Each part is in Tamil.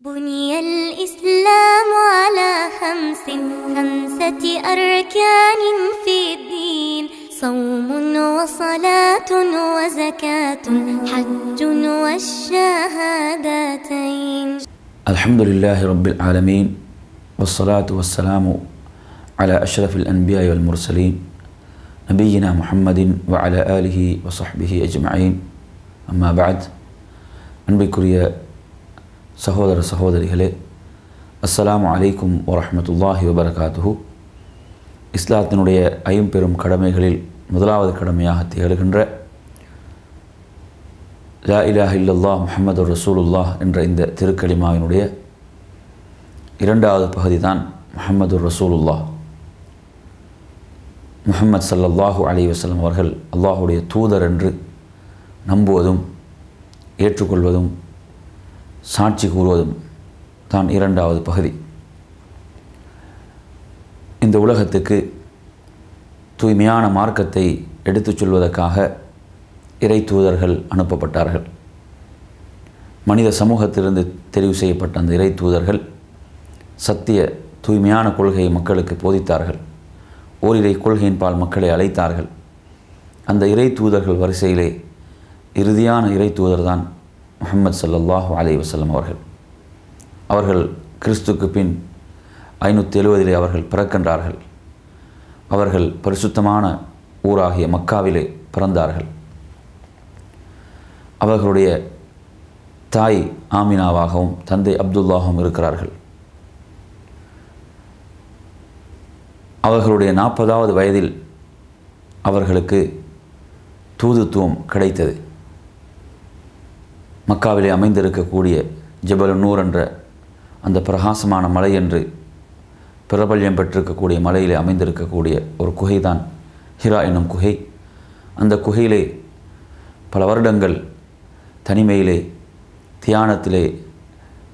بني الإسلام على خمس خمسة أركان في الدين. صوم وصلاة وزكاة حج والشهادتين. الحمد لله رب العالمين والصلاة والسلام على أشرف الأنبياء والمرسلين نبينا محمد وعلى آله وصحبه أجمعين. أما بعد أنبيكريا சகோதர சகோதரிகளே அஸ்லாம் அலைக்கும் வரமத்துல்லாஹி வபரகாத்துஹு. இஸ்லாத்தினுடைய ஐம்பெரும் கடமைகளில் முதலாவது கடமையாக திகழ்கின்ற லா இலாஹ் இல்லல்லா முஹம்மது ரசூலுல்லாஹ் என்ற இந்த திருக்கலிமாவினுடைய இரண்டாவது பகுதி தான் முஹம்மது ரசூலுல்லாஹ். முஹம்மது ஸல்லல்லாஹு அலி வஸல்லம் அவர்கள் அல்லாஹுடைய தூதர் என்று நம்புவதும் ஏற்றுக்கொள்வதும் சாட்சி கூறுவதும் தான் இரண்டாவது பகுதி. இந்த உலகத்துக்கு தூய்மையான மார்க்கத்தை எடுத்துச் சொல்வதற்காக இறை தூதர்கள் அனுப்பப்பட்டார்கள். மனித சமூகத்திலிருந்து தெரிவு செய்யப்பட்ட அந்த இறை தூதர்கள் சத்திய தூய்மையான கொள்கையை மக்களுக்கு போதித்தார்கள். ஓரிரை கொள்கையின்பால் மக்களை அழைத்தார்கள். அந்த இறை தூதர்கள் வரிசையிலே இறுதியான இறை தூதர்தான் முகமது சல்லாஹூ அலி வசல்லம் அவர்கள். அவர்கள் கிறிஸ்துக்கு பின் ஐநூற்றி எழுவதிலே அவர்கள் பிறக்கின்றார்கள். அவர்கள் பரிசுத்தமான ஊராகிய மக்காவிலே பிறந்தார்கள். அவர்களுடைய தாய் ஆமினாவாகவும் தந்தை அப்துல்லாகவும் இருக்கிறார்கள். அவர்களுடைய நாற்பதாவது வயதில் அவர்களுக்கு தூதுத்துவம் கிடைத்தது. மக்காவிலே அமைந்திருக்கக்கூடிய ஜபல் நூர் என்ற அந்த பிரகாசமான மலை என்று பிரபல்யம் பெற்றிருக்கக்கூடிய மலையிலே அமைந்திருக்கக்கூடிய ஒரு குகைதான் ஹிரா என்னும் குகை. அந்த குகையிலே பல வருடங்கள் தனிமையிலே தியானத்திலே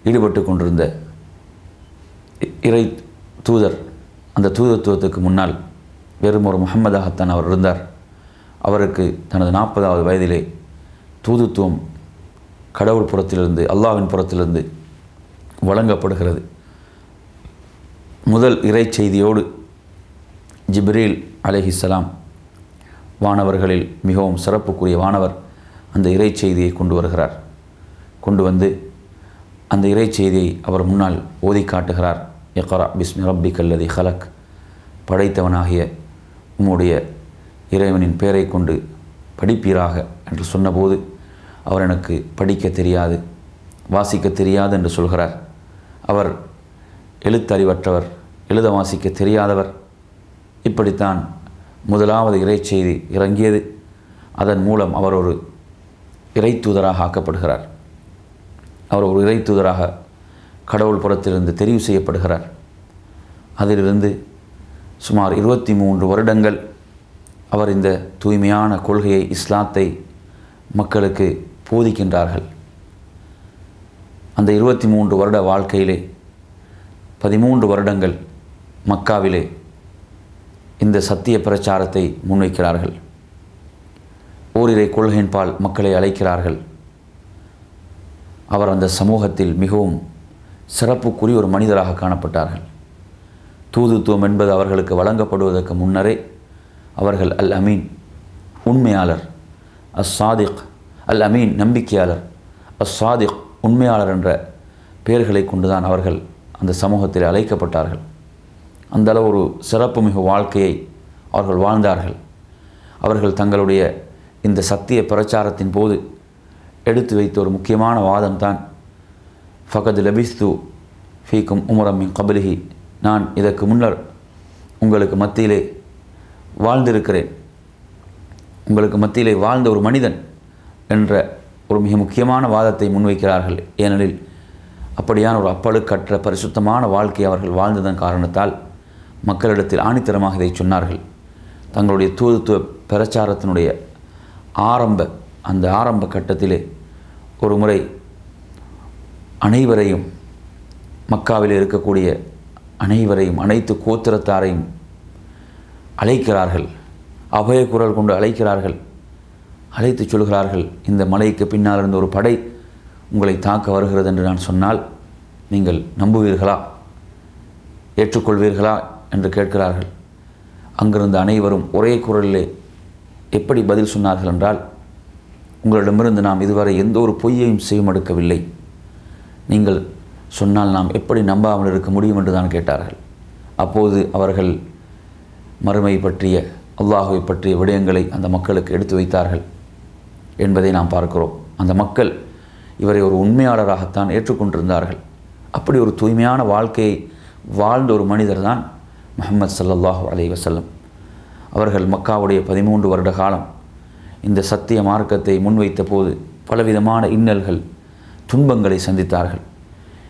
ஈடுபட்டு கொண்டிருந்த இறை தூதர். அந்த தூதத்துவத்துக்கு முன்னால் வெறும் ஒரு முகமதாகத்தான் அவர் இருந்தார். அவருக்கு தனது நாற்பதாவது வயதிலே தூதுத்துவம் கடவுள் புறத்திலிருந்து அல்லாவின் புறத்திலிருந்து வழங்கப்படுகிறது. முதல் இறை செய்தியோடு ஜிப்ரீல் அலஹிஸ்லாம் வானவர்களில் மிகவும் சிறப்புக்குரிய வானவர் அந்த இறை செய்தியை கொண்டு வருகிறார். கொண்டு வந்து அந்த இறை செய்தியை அவர் முன்னால் ஓதி காட்டுகிறார். எக்கரா பிஸ்மி ரப்பி கல்லதி ஹலக். படைத்தவனாகிய உம்முடைய இறைவனின் பெயரை கொண்டு படிப்பீராக என்று சொன்னபோது அவர் எனக்கு படிக்க தெரியாது வாசிக்க தெரியாது என்று சொல்கிறார். அவர் எழுத்தறிவற்றவர் எழுத வாசிக்க தெரியாதவர். இப்படித்தான் முதலாவது இறைச்செய்தி இறங்கியது. அதன் மூலம் அவர் ஒரு இறை தூதராக ஆக்கப்படுகிறார். அவர் ஒரு இறை தூதராக கடவுள் புறத்திலிருந்து தெரிவு செய்யப்படுகிறார். அதிலிருந்து சுமார் இருபத்தி மூன்று வருடங்கள் அவர் இந்த தூய்மையான கொள்கையை இஸ்லாத்தை மக்களுக்கு போதிக்கின்றார்கள். அந்த இருபத்தி மூன்று வருட வாழ்க்கையிலே பதிமூன்று வருடங்கள் மக்காவிலே இந்த சத்திய பிரச்சாரத்தை முன்வைக்கிறார்கள். ஓரிரை கொள்கையின்பால் மக்களை அழைக்கிறார்கள். அவர் அந்த சமூகத்தில் மிகவும் சிறப்புக்குரிய ஒரு மனிதராக காணப்பட்டார்கள். தூதுத்துவம் என்பது அவர்களுக்கு வழங்கப்படுவதற்கு முன்னரே அவர்கள் அல் அமீன் உண்மையாளர் அஸ் சாதிக் அல் அமீன் நம்பிக்கையாளர் அஸ் உண்மையாளர் என்ற பெயர்களை கொண்டுதான் அவர்கள் அந்த சமூகத்தில் அழைக்கப்பட்டார்கள். அந்த அளவு ஒரு சிறப்புமிகு வாழ்க்கையை அவர்கள் வாழ்ந்தார்கள். அவர்கள் தங்களுடைய இந்த சத்திய பிரச்சாரத்தின் போது எடுத்து வைத்த ஒரு முக்கியமான வாதம் தான் ஃபகத் லபிஸ்து ஃபீக்கும் உமரமின் கபலிஹி. நான் இதற்கு முன்னர் உங்களுக்கு மத்தியிலே வாழ்ந்திருக்கிறேன். உங்களுக்கு மத்தியிலே வாழ்ந்த ஒரு மனிதன் என்ற ஒரு மிக முக்கியமான வாதத்தை முன்வைக்கிறார்கள். ஏனெனில் அப்படியான ஒரு அப்பழுக்கற்ற பரிசுத்தமான வாழ்க்கை அவர்கள் வாழ்ந்ததன் காரணத்தால் மக்களிடத்தில் ஆணித்தரமாக இதை சொன்னார்கள். தங்களுடைய தூதுத்துவ பிரச்சாரத்தினுடைய ஆரம்ப அந்த ஆரம்ப கட்டத்திலே ஒரு முறை அனைவரையும் மக்காவில் இருக்கக்கூடிய அனைவரையும் அனைத்து கோத்திரத்தாரையும் அழைக்கிறார்கள். அபய குரல் கொண்டு அழைக்கிறார்கள். அழைத்து சொல்கிறார்கள் இந்த மலைக்கு பின்னால் இருந்த ஒரு படை உங்களை தாக்க வருகிறது என்று நான் சொன்னால் நீங்கள் நம்புவீர்களா? ஏற்றுக்கொள்வீர்களா? என்று கேட்கிறார்கள். அங்கிருந்த அனைவரும் ஒரே குரலிலே எப்படி பதில் சொன்னார்கள் என்றால் உங்களிடமிருந்து நாம் இதுவரை எந்த ஒரு பொய்யையும் செய்யமடுக்கவில்லை. நீங்கள் சொன்னால் நாம் எப்படி நம்பாமல் இருக்க முடியும் என்று தான் கேட்டார்கள். அப்போது அவர்கள் மறுமை பற்றிய அல்லாஹுவை பற்றிய விடயங்களை அந்த மக்களுக்கு எடுத்து வைத்தார்கள். என்பதை நாம் பார்க்கிறோம். அந்த மக்கள் இவரை ஒரு உண்மையாளராகத்தான் ஏற்றுக்கொண்டிருந்தார்கள். அப்படி ஒரு தூய்மையான வாழ்க்கையை வாழ்ந்த ஒரு மனிதர் தான் முகமது சல்லல்லாஹு அலி வசல்லம் அவர்கள் மக்காவுடைய பதிமூன்று வருட காலம் இந்த சத்திய மார்க்கத்தை முன்வைத்த போது பலவிதமான இன்னல்கள் துன்பங்களை சந்தித்தார்கள்.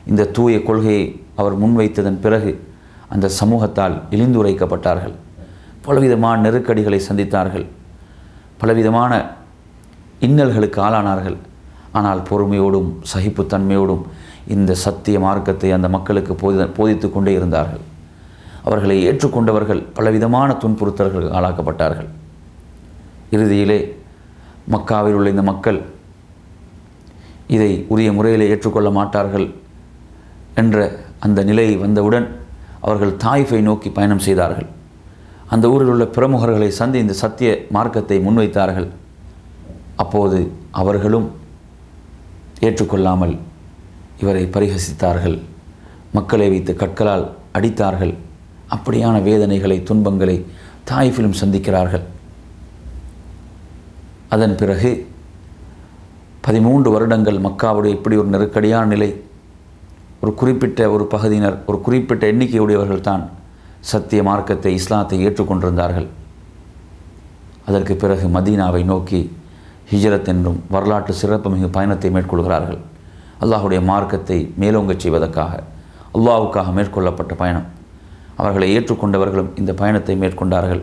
இந்த தூய கொள்கையை அவர் முன்வைத்ததன் பிறகு அந்த சமூகத்தால் இழிந்துரைக்கப்பட்டார்கள். பலவிதமான நெருக்கடிகளை சந்தித்தார்கள். பலவிதமான இன்னல்களுக்கு ஆளானார்கள். ஆனால் பொறுமையோடும் சகிப்புத்தன்மையோடும் இந்த சத்திய மார்க்கத்தை அந்த மக்களுக்கு போதி போதித்து கொண்டே இருந்தார்கள். அவர்களை ஏற்றுக்கொண்டவர்கள் பலவிதமான துன்புறுத்தல்கள் ஆளாக்கப்பட்டார்கள். இறுதியிலே மக்காவில் உள்ள இந்த மக்கள் இதை உரிய முறையில் ஏற்றுக்கொள்ள மாட்டார்கள் என்ற அந்த நிலை வந்தவுடன் அவர்கள் தாய்ஃபை நோக்கி பயணம் செய்தார்கள். அந்த ஊரில் உள்ள பிரமுகர்களை சந்தி இந்த சத்திய மார்க்கத்தை முன்வைத்தார்கள். அப்போது அவர்களும் ஏற்றுக்கொள்ளாமல் இவரை பரிகசித்தார்கள். மக்களை வைத்து கற்களால் அடித்தார்கள். அப்படியான வேதனைகளை துன்பங்களை தாய்ஃபிலும் சந்திக்கிறார்கள். அதன் பிறகு பதிமூன்று வருடங்கள் மக்காவுடைய இப்படி ஒரு நெருக்கடியான நிலை ஒரு குறிப்பிட்ட ஒரு பகுதியினர் ஒரு குறிப்பிட்ட எண்ணிக்கையுடையவர்கள் தான் சத்திய மார்க்கத்தை இஸ்லாத்தை ஏற்றுக்கொண்டிருந்தார்கள். அதற்கு பிறகு மதீனாவை நோக்கி ஹிஜரத் என்றும் வரலாற்று சிறப்புமிகு பயணத்தை மேற்கொள்கிறார்கள். அல்லாஹுடைய மார்க்கத்தை மேலோங்கச் செய்வதற்காக அல்லாவுக்காக மேற்கொள்ளப்பட்ட பயணம். அவர்களை ஏற்றுக்கொண்டவர்களும் இந்த பயணத்தை மேற்கொண்டார்கள்.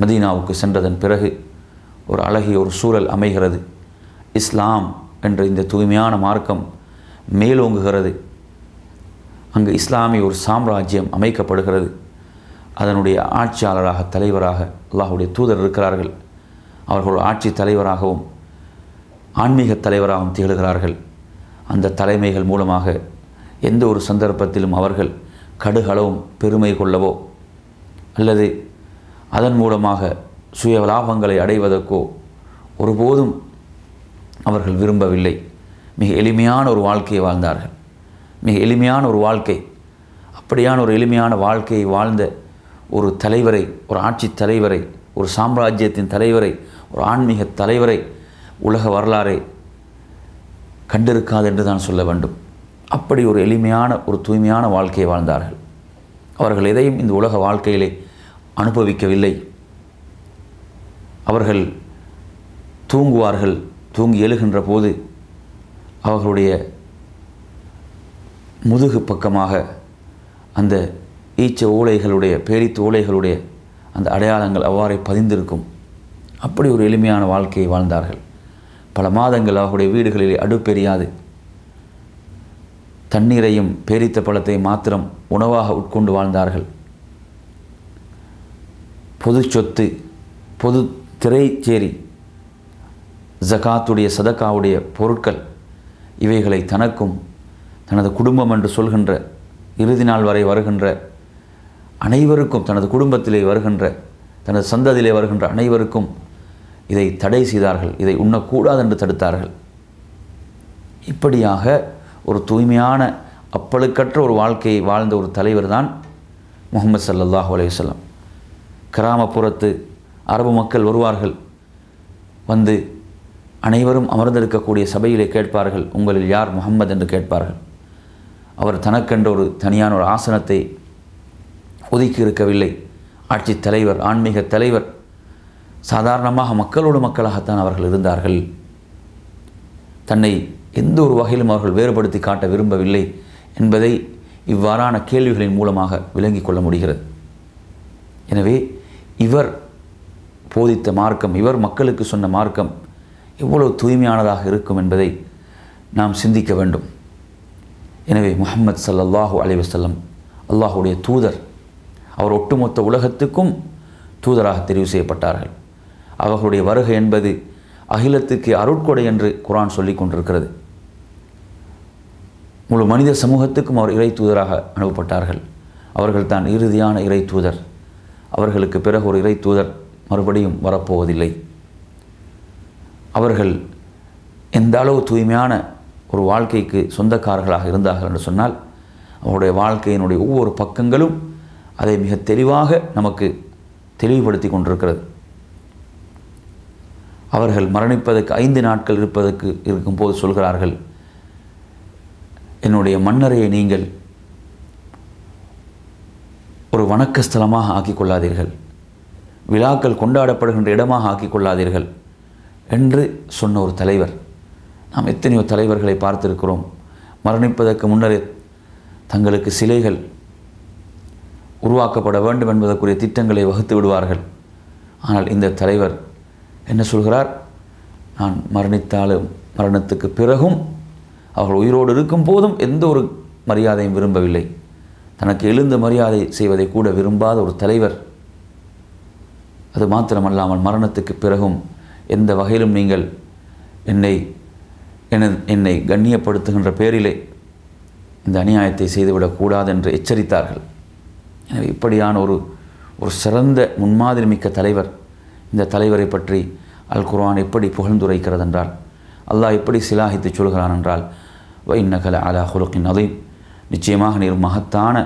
மதீனாவுக்கு சென்றதன் பிறகு ஒரு அழகிய ஒரு சூழல் அமைகிறது. இஸ்லாம் என்ற இந்த தூய்மையான மார்க்கம் மேலோங்குகிறது. அங்கு இஸ்லாமிய ஒரு சாம்ராஜ்யம் அமைக்கப்படுகிறது. அதனுடைய ஆட்சியாளராக தலைவராக அல்லாஹுடைய தூதர் இருக்கிறார்கள். அவர்கள் ஆட்சி தலைவராகவும் ஆன்மீக தலைவராகவும் திகழ்கிறார்கள். அந்த தலைமைகள் மூலமாக எந்த ஒரு சந்தர்ப்பத்திலும் அவர்கள் கடுகளவும் பெருமை கொள்ளவோ அல்லது அதன் மூலமாக சுய லாபங்களை அடைவதற்கோ ஒருபோதும் அவர்கள் விரும்பவில்லை. மிக எளிமையான ஒரு வாழ்க்கையை வாழ்ந்தார்கள். மிக எளிமையான ஒரு வாழ்க்கை அப்படியான ஒரு எளிமையான வாழ்க்கையை வாழ்ந்த ஒரு தலைவரை ஒரு ஆட்சி தலைவரை ஒரு சாம்ராஜ்யத்தின் தலைவரை ஒரு ஆன்மீக தலைவரை உலக வரலாறை கண்டிருக்காது என்று தான் சொல்ல வேண்டும். அப்படி ஒரு எளிமையான ஒரு தூய்மையான வாழ்க்கையை வாழ்ந்தார்கள். அவர்கள் எதையும் இந்த உலக வாழ்க்கையிலே அனுபவிக்கவில்லை. அவர்கள் தூங்குவார்கள் தூங்கி எழுகின்ற போது அவர்களுடைய முதுகு பக்கமாக அந்த ஈச்ச ஓலைகளுடைய பேரித்து ஓலைகளுடைய அந்த அடையாளங்கள் அவ்வாறே பதிந்திருக்கும். அப்படி ஒரு எளிமையான வாழ்க்கையை வாழ்ந்தார்கள். பல மாதங்கள் அவருடைய வீடுகளில் அடுப்பெரியாது. தண்ணீரையும் பேரித்த பழத்தை மாத்திரம் உணவாக உட்கொண்டு வாழ்ந்தார்கள். பொது சொத்து பொது திரைச்சேரி ஜகாத்துடைய சதக்காவுடைய பொருட்கள் இவைகளை தனக்கும் தனது குடும்பம் என்று சொல்கின்ற இறுதி நாள் வரை வருகின்ற அனைவருக்கும் தனது குடும்பத்திலே வருகின்ற தனது சந்ததியிலே வருகின்ற அனைவருக்கும் இதை தடை செய்தார்கள் இதை உண்ணக்கூடாது என்று தடுத்தார்கள். இப்படியாக ஒரு தூய்மையான அப்பழுக்கற்ற ஒரு வாழ்க்கையை வாழ்ந்த ஒரு தலைவர் தான் முகமது சல்லல்லாஹு அலையுசல்லம் கிராமப்புறத்து அரபு மக்கள் வருவார்கள் வந்து அனைவரும் அமர்ந்திருக்கக்கூடிய சபையிலே கேட்பார்கள் உங்களில் யார் முகம்மது? என்று கேட்பார்கள். அவர் தனக்கென்ற ஒரு தனியான ஒரு ஆசனத்தை ஒதுக்கி இருக்கவில்லை ஆட்சி தலைவர் ஆன்மீக தலைவர் சாதாரணமாக மக்களோடு மக்களாகத்தான் அவர்கள் இருந்தார்கள். தன்னை எந்த ஒரு வகையிலும் அவர்கள் வேறுபடுத்தி காட்ட விரும்பவில்லை என்பதை இவ்வாறான கேள்விகளின் மூலமாக விளங்கிக் கொள்ள முடிகிறது. எனவே இவர் போதித்த மார்க்கம் இவர் மக்களுக்கு சொன்ன மார்க்கம் எவ்வளவு தூய்மையானதாக இருக்கும் என்பதை நாம் சிந்திக்க வேண்டும். எனவே முகமது ஸல்லல்லாஹு அலைஹி வஸல்லம் அல்லாஹுடைய தூதர் அவர் ஒட்டுமொத்த உலகத்துக்கும் தூதராக தெரிவு செய்யப்பட்டார்கள். அவர்களுடைய வருகை என்பது அகிலத்துக்கு அருட்கொடை என்று குரான் சொல்லிக் கொண்டிருக்கிறது. முழு மனித சமூகத்துக்கும் அவர் இறை தூதராக அனுப்பப்பட்டார்கள். அவர்கள் தான் இறுதியான இறை தூதர். அவர்களுக்கு பிறகு ஒரு இறை தூதர் மறுபடியும் வரப்போவதில்லை. அவர்கள் எந்த அளவு தூய்மையான ஒரு வாழ்க்கைக்கு சொந்தக்காரர்களாக இருந்தார்கள் என்று சொன்னால் அவருடைய வாழ்க்கையினுடைய ஒவ்வொரு பக்கங்களும் அதை மிக தெளிவாக நமக்கு தெளிவுபடுத்தி கொண்டிருக்கிறது. அவர்கள் மரணிப்பதற்கு ஐந்து நாட்கள் இருப்பதற்கு இருக்கும்போது சொல்கிறார்கள் என்னுடைய மன்னரையை நீங்கள் ஒரு வணக்க ஸ்தலமாக ஆக்கிக் கொள்ளாதீர்கள் விழாக்கள் கொண்டாடப்படுகின்ற இடமாக ஆக்கிக் கொள்ளாதீர்கள் என்று சொன்ன ஒரு தலைவர். நாம் எத்தனையோ தலைவர்களை பார்த்திருக்கிறோம். மரணிப்பதற்கு முன்னரே தங்களுக்கு சிலைகள் உருவாக்கப்பட வேண்டும் என்பதற்குரிய திட்டங்களை வகுத்து விடுவார்கள். ஆனால் இந்த தலைவர் என்ன சொல்கிறார்? நான் மரணித்தாலும் மரணத்துக்கு பிறகும் அவர்கள் உயிரோடு இருக்கும் போதும் எந்த ஒரு மரியாதையும் விரும்பவில்லை. தனக்கு எழுந்த மரியாதை செய்வதை கூட விரும்பாத ஒரு தலைவர். அது மாத்திரமல்லாமல் மரணத்துக்கு பிறகும் எந்த வகையிலும் நீங்கள் என்னை என்னை கண்ணியப்படுத்துகின்ற பேரிலே இந்த அநியாயத்தை செய்துவிடக்கூடாது என்று எச்சரித்தார்கள். எனவே இப்படியான ஒரு ஒரு சிறந்த முன்மாதிரி மிக்க தலைவர் இந்த தலைவரை பற்றி அல் குர்ஆன் எப்படி புகழ்ந்துரைக்கிறது என்றால் அல்லாஹ் எப்படி சிலாகித்து சொல்கிறான் என்றால் வைநகல அலா ஹுலுக்கின் அதையும் நிச்சயமாக நீர் மகத்தான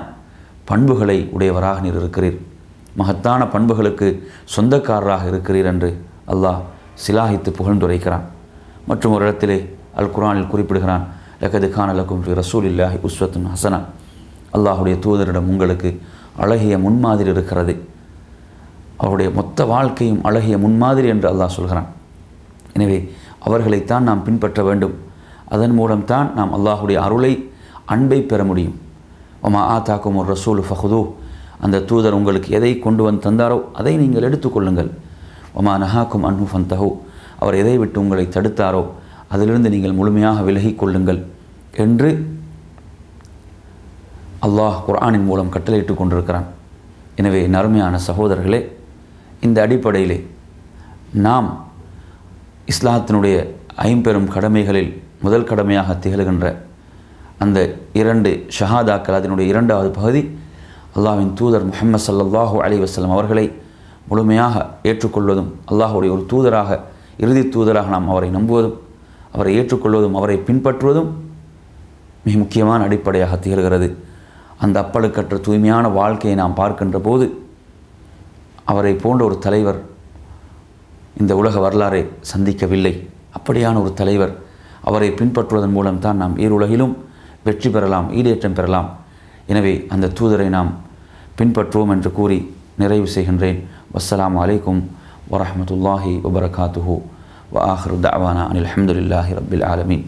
பண்புகளை உடையவராக நீர் இருக்கிறீர். மகத்தான பண்புகளுக்கு சொந்தக்காரராக இருக்கிறீர் என்று அல்லாஹ் சிலாகித்து புகழ்ந்துரைக்கிறான். மற்றும் ஒரு இடத்திலே அல் குரானில் குறிப்பிடுகிறான் லக்கது கானலக்கும் ஃபி ரசூல் இல்லாஹி உஸ்வத்துன் ஹசனா. அல்லாஹுடைய தூதரிடம் உங்களுக்கு அழகிய முன்மாதிரி இருக்கிறது. அவருடைய மொத்த வாழ்க்கையும் அழகிய முன்மாதிரி என்று அல்லாஹ் சொல்கிறான். எனவே அவர்களைத்தான் நாம் பின்பற்ற வேண்டும். அதன் மூலம்தான் நாம் அல்லாஹுடைய அருளை அன்பை பெற முடியும். ஒமா ஆ தாக்கும் ஒரு ரசூல் ஃபஹுதூ. அந்த தூதர் உங்களுக்கு எதை கொண்டு வந்து தந்தாரோ அதை நீங்கள் எடுத்துக்கொள்ளுங்கள் ஒமா நஹாக்கும் அன்ஹு ஃபந்தஹோ. அவர் எதை விட்டு உங்களை தடுத்தாரோ அதிலிருந்து நீங்கள் முழுமையாக விலகிக் கொள்ளுங்கள் என்று அல்லாஹ் குர்ஆனின் மூலம் கட்டளையிட்டு கொண்டிருக்கிறான். எனவே நறுமையான சகோதரர்களே இந்த அடிப்படையிலே நாம் இஸ்லாத்தினுடைய ஐம்பெரும் கடமைகளில் முதல் கடமையாக திகழ்கின்ற அந்த இரண்டு ஷஹாதாக்கள் அதனுடைய இரண்டாவது பகுதி அல்லாஹ்வின் தூதர் முஹம்மது சல்லாஹூ அலி வசலம் அவர்களை முழுமையாக ஏற்றுக்கொள்வதும் அல்லாஹுடைய ஒரு தூதராக இறுதி தூதராக நாம் அவரை நம்புவதும் அவரை ஏற்றுக்கொள்வதும் அவரை பின்பற்றுவதும் மிக முக்கியமான அடிப்படையாக திகழ்கிறது. அந்த அப்பழுக்கற்ற தூய்மையான வாழ்க்கையை நாம் பார்க்கின்ற போது அவரை போன்ற ஒரு தலைவர் இந்த உலக வரலாறை சந்திக்கவில்லை. அப்படியான ஒரு தலைவர் அவரை பின்பற்றுவதன் மூலம் தான் நாம் ஈருலகிலும் வெற்றி பெறலாம் ஈடேற்றம் பெறலாம். எனவே அந்த தூதரை நாம் பின்பற்றுவோம் என்று கூறி நிறைவு செய்கின்றேன். வஸ்ஸலாம் அலைக்கும் வரமத்துல்லாஹி வபரகாத்துஹூ. வ ஆஹிரு தஅவானா அனில் ஹம்துலில்லாஹி ரப்பில் ஆலமீன்.